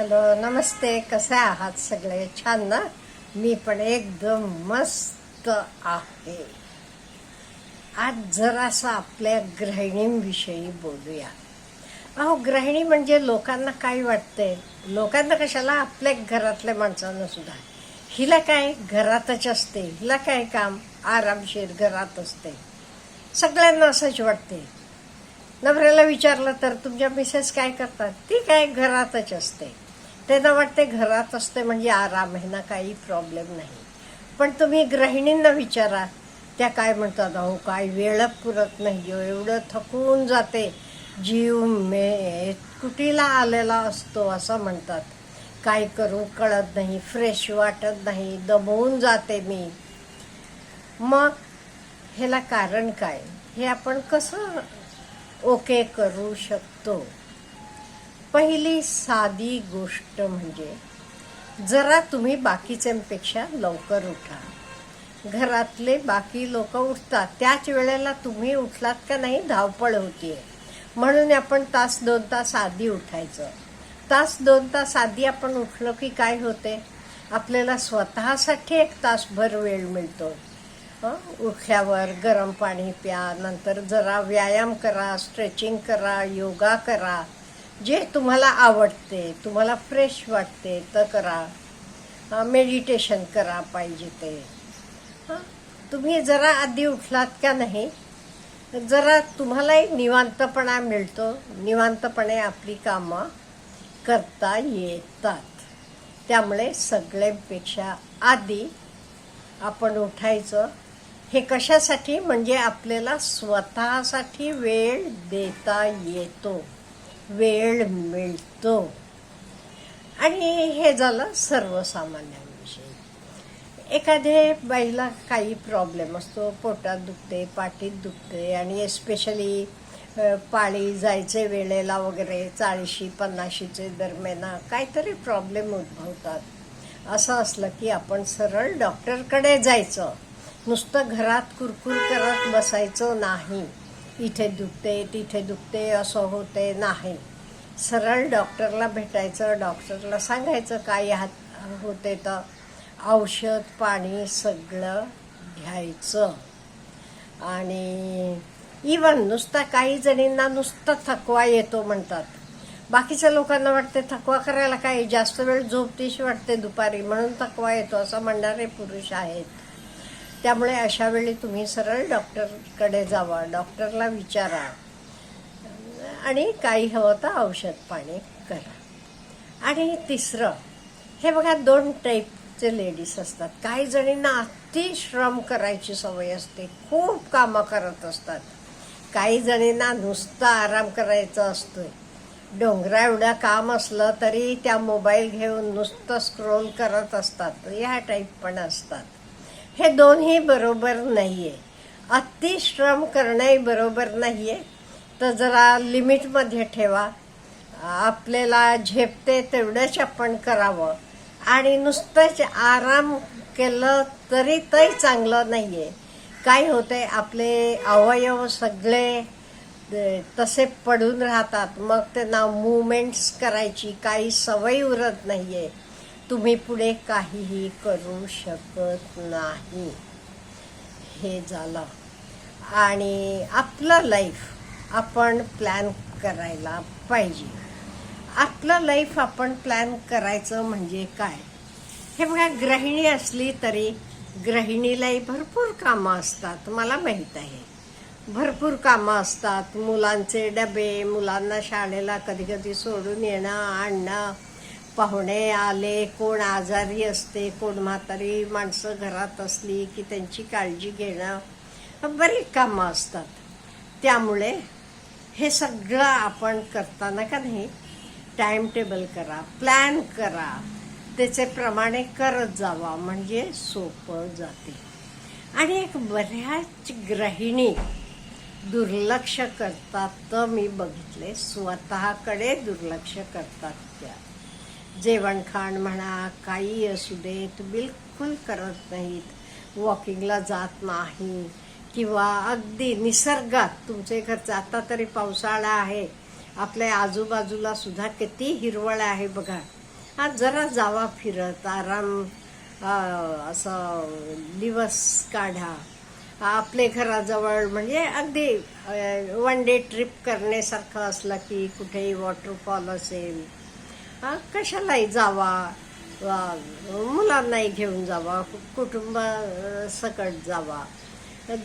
Hello नमस्ते कसे आहात सगळे? छान ना? मी पण एकदम मस्त आहे. आज जरासा आपल्या गृहिणींविषयी बोलूया. अहो गृहिणी म्हणजे लोकांना काय वाटते लोकांना कशाला? आपल्या घरातल्या माणसांना सुद्धा. हिला काय? घरातच असते. हिला काय काम? आरामशीर घरात असते. सगळ्यांना असंच वाटते. नवऱ्याला विचारलं तर तुमच्या मिसेस काय करतात? ती काय घरातच असते. त्यांना वाटते घरात असते म्हणजे आराम आहे ना काही प्रॉब्लेम नाही. पण तुम्ही गृहिणींना विचारा त्या काय म्हणतात अहो काय वेळ पुरत नाही हो एवढं थकून जाते. जीव मे कुटीला आलेला असतो असं म्हणतात. काय करू कळत नाही फ्रेश वाटत नाही दमवून जाते मी. मग ह्याला कारण काय? हे आपण कसं ओके करू शकतो? पहिली साधी गोष्ट म्हणजे जरा तुम्ही बाकीच्यांपेक्षा लवकर उठा. घरातले बाकी लोक उठतात. त्याच वेळेला तुम्ही उठलात का नाही धावपळ होतीये. म्हणून आपण तास दोन तास आधी उठायचं. तास दोन तास आधी आपण उठलो की काय होते? आपल्याला स्वतःसाठी एक तासभर वेळ मिळतो. उठल्यावर गरम पाणी प्या नंतर जरा व्यायाम करा स्ट्रेचिंग करा योगा करा. जे तुम्हाला आवडते तुम्हाला फ्रेश वाटते तर करा. मेडिटेशन करा पाहिजे ते. हां तुम्ही जरा आधी उठलात का नाही? जरा तुम्हालाही निवांतपणा मिळतो. निवांतपणे आपली कामं करता येतात. त्यामुळे सगळ्यांपेक्षा आधी आपण उठायचं. हे कशासाठी? म्हणजे आपल्याला स्वतःसाठी वेळ देता येतो. वेळ मिळतो. आणि हे झालं सर्वसामान्यांविषयी. एखादे बाईला काही प्रॉब्लेम असतो पोटात दुखते पाठीत दुखते आणि एस्पेशली पाळी जायचे वेळेला वगैरे चाळीशी पन्नाशीचे दरम्यान काहीतरी प्रॉब्लेम उद्भवतात. असं असलं की आपण सरळ डॉक्टरकडे जायचं. नुसतं घरात कुरकुर करत बसायचं नाही. इथे दुखते तिथे दुखते असं होते नाही. सरळ डॉक्टरला भेटायचं डॉक्टरला सांगायचं काय हात होते तर औषध पाणी सगळं घ्यायचं. आणि इवन नुसता काही जणींना नुसतं थकवा येतो म्हणतात. बाकीच्या लोकांना वाटते थकवा करायला काय जास्त वेळ झोपतीशी वाटते दुपारी म्हणून थकवा येतो असं म्हणणारे पुरुष आहेत. त्यामुळे अशा वेळी तुम्ही सरळ डॉक्टरकडे जावा. डॉक्टरला विचारा. आणि काही हवं तर औषध पाणी करा. आणि तिसरं हे बघा दोन टाईपचे लेडीज असतात. काही जणींना अतिश्रम करायची सवय असते. खूप कामं करत असतात. काही जणींना नुसता आराम करायचा असतोय. डोंगरा एवढं काम असलं तरी त्या मोबाईल घेऊन नुसतं स्क्रोल करत असतात. ह्या टाईप पण असतात. हे दोन्ही बरोबर नाही आहे अतिश्रम करणंही बरोबर नाही आहे तर जरा लिमिटमध्ये ठेवा. आपल्याला झेपते तेवढंच आपण करावं. आणि नुसतंच आराम केलं तरी तरी चांगलं नाही आहे काय होते आपले अवयव सगळे तसे पडून राहतात. मग त्यांना मुवमेंट्स करायची काही सवय उरत नाही आहे तुम्ही पुढे काहीही करू शकत नाही. हे झालं. आणि आपलं लाईफ आपण प्लॅन करायला पाहिजे. आपलं लाईफ आपण प्लॅन करायचं म्हणजे काय? हे बघा गृहिणी असली तरी गृहिणीलाही भरपूर कामं असतात मला माहीत आहे. भरपूर कामं असतात. मुलांचे डबे मुलांना शाळेला कधी कधी सोडून येणं आणणं. पाहुणे आले कोण आजारी असते कोण म्हातारी माणसं घरात असली की त्यांची काळजी घेणं बरीच कामं असतात. त्यामुळे हे सगळं आपण करताना का नाही टाइम टेबल करा प्लॅन करा. त्याचे प्रमाणे करत जावा म्हणजे सोपं जाते. आणि एक बऱ्याच गृहिणी दुर्लक्ष करतात तर मी बघितले स्वतःकडे दुर्लक्ष करतात त्या. जेवणखाण म्हणा काही असू देत बिलकुल करत नाहीत. वॉकिंगला जात नाही किंवा अगदी निसर्गात तुमचे घरचं आता तरी पावसाळा आहे. आपल्या आजूबाजूला सुद्धा किती हिरवळ आहे बघा. हा जरा जावा फिरत आराम असं दिवस काढा. आपले घराजवळ म्हणजे अगदी वन डे ट्रिप करण्यासारखं असलं की कुठेही वॉटरफॉल असेल कशालाही जावा? मुलांनाही घेऊन जावा कुटुंब सकट जावा.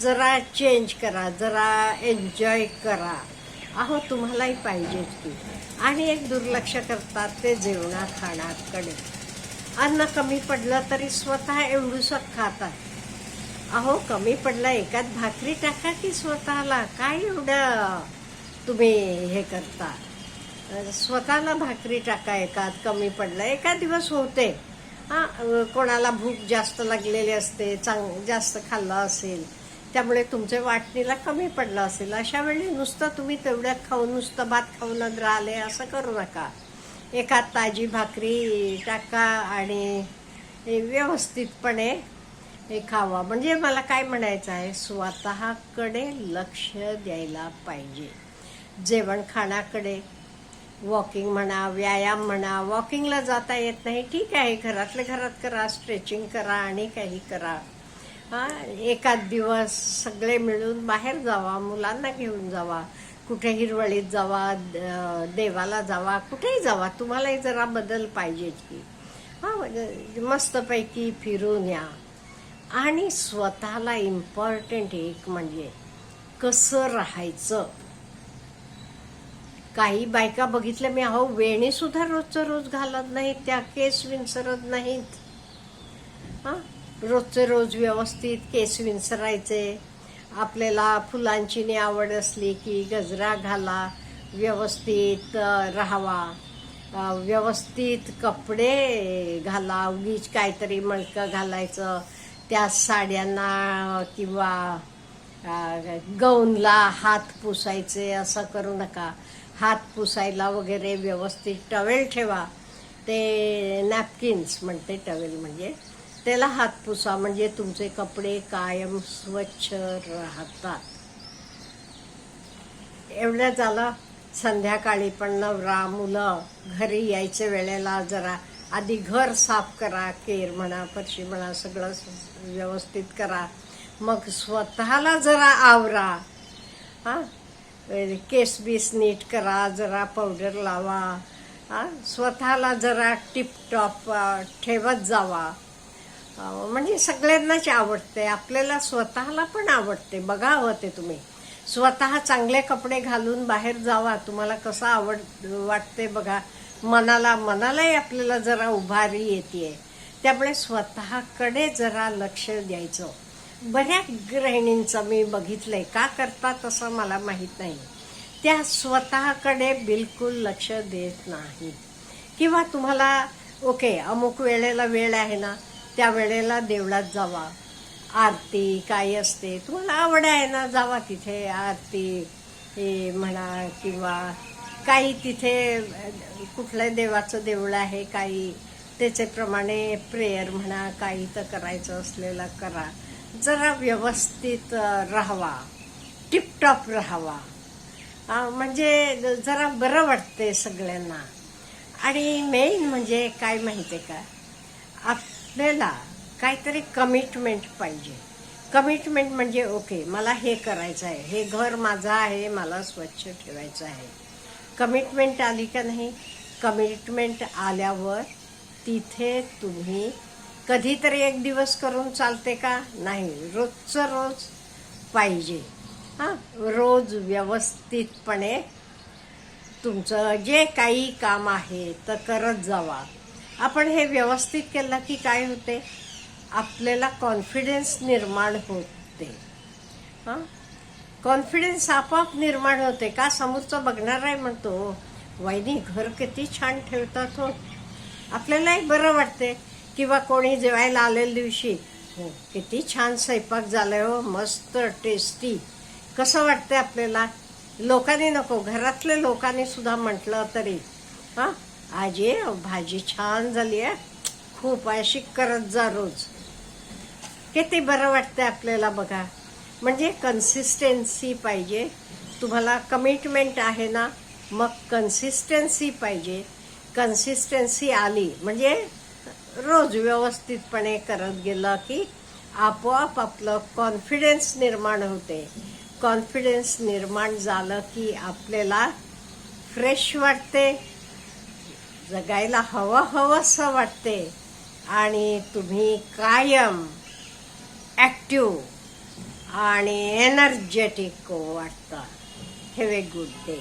जरा चेंज करा जरा एन्जॉय करा. अहो तुम्हालाही पाहिजेच की. आणि एक दुर्लक्ष करतात ते जेवणा खाण्याकडे अन्न कमी पडलं तरी स्वतः एवढूसं खातात. अहो कमी पडलं एकात भाकरी टाका की स्वतःला. काय एवढं तुम्ही हे करता? स्वतःला भाकरी टाका एकात कमी पडलं. एका दिवस होते. हां कोणाला भूक जास्त लागलेली असते चांग जास्त खाल्लं असेल त्यामुळे तुमच्या वाटणीला कमी पडलं असेल. अशा वेळी नुसतं तुम्ही तेवढ्यात खाऊन नुसतं भात खाऊनच राहिले असं करू नका. एखाद ताजी भाकरी टाका आणि व्यवस्थितपणे हे खावा. म्हणजे मला काय म्हणायचं आहे? स्वतःकडे लक्ष द्यायला पाहिजे. जेवण खाण्याकडे वॉकिंग म्हणा व्यायाम म्हणा वॉकिंगला जाता येत नाही. ठीक आहे घरातल्या घरात करा स्ट्रेचिंग करा आणि काही करा. हां एकाच दिवस सगळे मिळून बाहेर जावा मुलांना घेऊन जावा कुठे हिरवळीत जावा द- देवाला जावा कुठेही जावा. तुम्हालाही जरा बदल पाहिजे की. हा म्हणजे मस्तपैकी फिरून या. आणि स्वतःला इम्पॉर्टंट एक म्हणजे कसं राहायचं? काही बायका बघितल्या मी अहो वेणी सुद्धा रोजचं रोज घालत नाहीत त्या केस विंचरत नाहीत. हा? रोजचे रोज व्यवस्थित केस विंचरायचे. आपल्याला फुलांची नी आवड असली की गजरा घाला व्यवस्थित राहावा. व्यवस्थित कपडे घाला उगीच काहीतरी मणकं घालायचं. त्या साड्यांना किंवा गौनला हात पुसायचे असं करू नका. हात पुसायला वगैरे व्यवस्थित टवेल ठेवा. ते नॅपकिन्स म्हणते टवेल म्हणजे. त्याला हात पुसा म्हणजे तुमचे कपडे कायम स्वच्छ राहतात. एवढं झालं. संध्याकाळी पण नवरा मुलं घरी यायच्या वेळेला जरा आधी घर साफ करा केर म्हणा फरशी म्हणा सगळं व्यवस्थित करा. मग स्वतःला जरा आवरा. हां? केस बीस नीट करा जरा पावडर लावा. स्वतःला जरा टिपटॉप ठेवत जावा. म्हणजे सगळ्यांनाच आवडते. आपल्याला स्वतःला पण आवडते. बघा हवं ते तुम्ही. स्वतः चांगले कपडे घालून बाहेर जावा. तुम्हाला कसं आवड वाटते बघा. मनाला मनालाही आपल्याला जरा उभारी येते त्यामुळे स्वतःकडे जरा लक्ष द्यायचं. बऱ्याच गृहिणींचं मी बघितलंय. का करतात असं मला माहीत नाही. त्या स्वतःकडे बिलकुल लक्ष देत नाही. किंवा तुम्हाला ओके अमुक वेळेला वेळ आहे ना त्या वेळेला देवळात जावा. आरती काय असते तुम्हाला आवड आहे ना जावा तिथे आरती हे म्हणा किंवा काही तिथे कुठल्या देवाचं देऊळ आहे काही त्याच्याप्रमाणे प्रेयर म्हणा काही तर करायचं असलेलं करा. जरा व्यवस्थित राहावा. टिपटॉप राहावा. म्हणजे जरा बरं वाटते सगळ्यांना. आणि मेन म्हणजे काय माहिती आहे का? आपल्याला काहीतरी कमिटमेंट पाहिजे. कमिटमेंट म्हणजे ओके मला हे करायचं आहे. हे घर माझं आहे मला स्वच्छ ठेवायचं आहे. कमिटमेंट आली का नाही? कमिटमेंट आल्यावर तिथे तुम्ही कधीतरी एक दिवस करून चालते का? नाही रोजचं रोज पाहिजे. हां रोज व्यवस्थितपणे तुमचं जे काही काम आहे तर करत जावा. आपण हे व्यवस्थित केलं की काय होते? आपल्याला कॉन्फिडन्स निर्माण होते. हां? कॉन्फिडन्स आपोआप निर्माण होते. का? समोरचं बघणार आहे म्हणतो वाईनी घर किती छान ठेवतात हो. आपल्यालाही बरं वाटते. किंवा कोणी जेवायला आलेल्या दिवशी हो, किती छान स्वयंपाक झालाय हो मस्त टेस्टी कसं वाटतंय आपल्याला? लोकांनी नको घरातल्या लोकांनी सुद्धा म्हटलं तरी. हां? आजी भाजी छान झाली आहे. खूप अशी करत जा रोज. किती बरं वाटतंय आपल्याला बघा. म्हणजे कन्सिस्टन्सी पाहिजे. तुम्हाला कमिटमेंट आहे ना मग कन्सिस्टन्सी पाहिजे. कन्सिस्टन्सी आली. म्हणजे रोज व्यवस्थितपणे करत गेलं की आपोआप आपलं कॉन्फिडन्स निर्माण होते. कॉन्फिडन्स निर्माण झालं की आपल्याला फ्रेश वाटते जगायला हवं हवंसं वाटते आणि तुम्ही कायम ॲक्टिव आणि एनर्जेटिक वाटतं. Have a good day